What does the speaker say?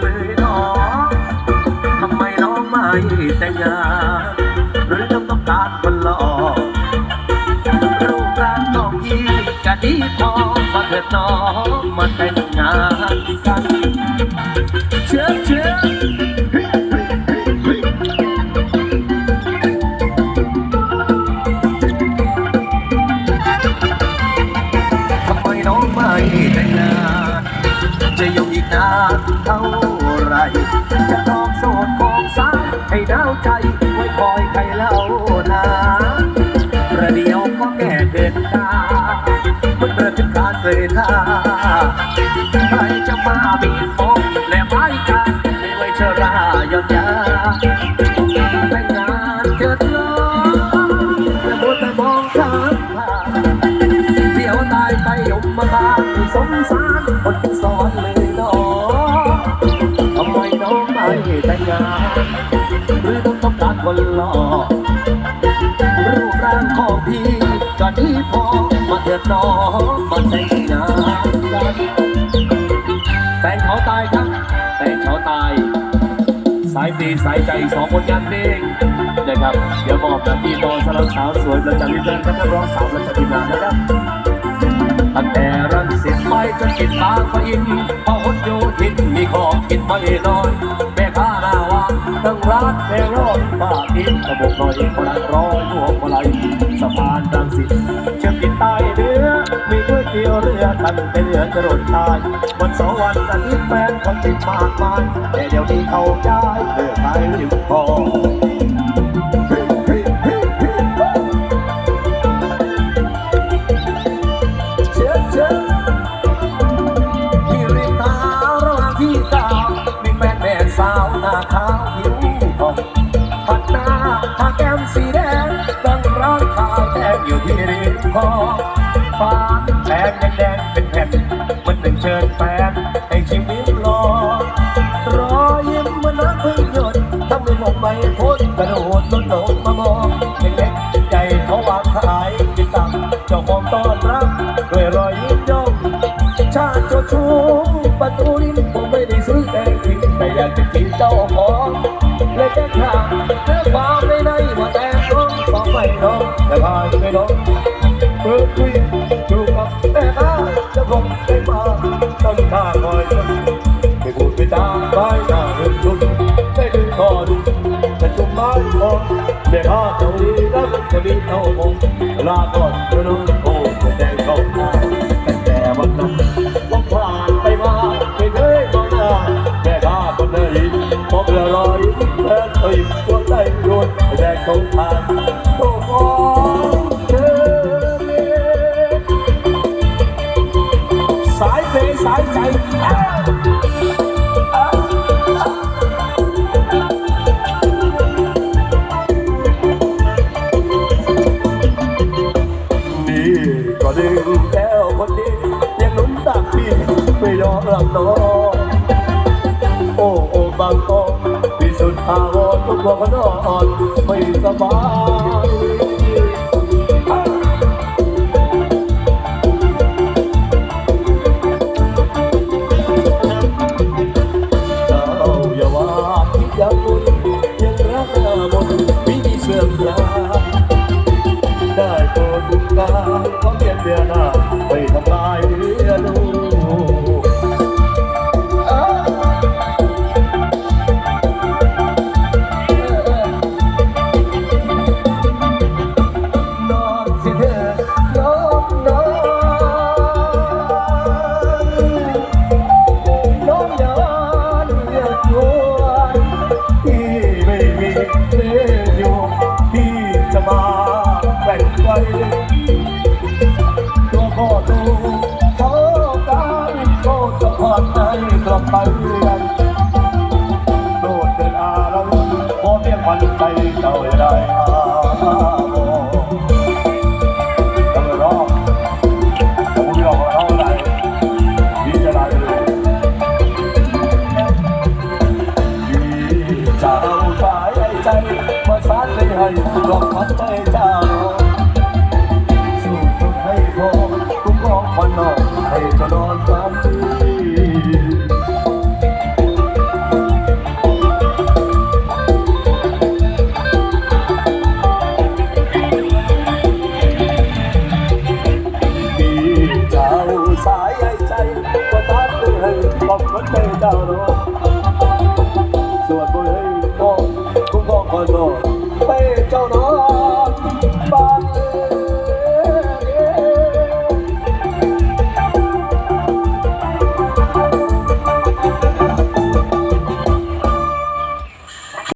เลยเนาะทำไมน้องไม่แต่งงานหรือต้องต้องการคนหล่อรูปร่างน้องยี่กะดีพอมาเถิดน้องมาแต่ง จะทองโสดของสายให้ดาวใจไว้คอยใครเล่านะประเดี๋ยวก็แก่เกินตามันเริ่มจะขาดเกินท่าใครจะมาบีบคอและไม้กันไม่ไว้ชรายอนยา แต่งงาหรือต้องต้องการคนหล่อรูปร่างของพี่ก็ดีพอมาเถิดน้องมาแต่งงานกันแต่งเขาตายครับแต่งเขาตาย สายตีสายใจสองคนยันเองนะครับ เดี๋ยวมอบหน้าที่ต่อสำหรับสาวสวยประจำที่เดินและนักร้องสาวประจำที่งานนะครับตั้งแต่รังสิตไปจนกินบางปะอินพอหดโยธินมีของกินไม่น้อย ร้านแม่ร้อนป้าอินระบอกหน่อยคนละร้อยหัวคนไหลสะพานดังสิเชื่อมติดใต้เรือ มีก๋วยเตี๋ยวเรือกันเป็นเรือจรดตาย วันสองวันอาทิตย์แฟนคนติดมากมายแต่เดี๋ยวนี้เขาย้ายเลิกขายริมคลอง ทาแก้มสีแดงตั้งร้านขายแดงอยู่ที่ริมคลองฟ้าแดงแดงแดงเป็นแผ่นมันหนึ่งเชิญแฟนให้ชิมลิ้มรอรอยยิ้มมันรักเพิ่งหยดทำให้ผมไม่พ้นกระโดดลดลงมามองเล็กๆใหญ่เขาวางขายกินตังเจ้าของต้อนรับด้วยรอยยิ้มย่อมชาติจชูประตูลิ้นผมไม่ได้ซื้อแต่งทิ้งแต่อยากจะกินเจ้าของเลยแค่ถามเรื่องคว แต่พายไม่น้องเปิดคุยอยู่กับแต่หน้าจะคงได้มาตั้งท่าคอยจนไม่พูดไม่จาไม่น่าเรื่องทุกได้ดึงคอดูแต่จุ่มไม้คอเด็กห้าเจ้าดีแล้วจะมีเท่าคงลาก่อนจะรู้โอ้จะแดงเขาหน้าแต่แต่วันนั้นต้องผ่านไปมาไม่เคยมองหน้าแม่ข้าคนไหนมองเรือรอยแฟนเคยตัวใจโยนแดงเขา อหลับนอนโอ้โอ้บางกองพิสุทธาวรทุกวันนอนไม่สบายเจ้าอย่าว่าคิดยังมุนยังรักหน้ามนไม่มีเสื่อมคลายได้โปรดบุญกาขอเพียงเดียวหน้า เจ้าสู่ทุให้พอคุ้มครองบ้านนอให้ตลอดตามที่สายใจ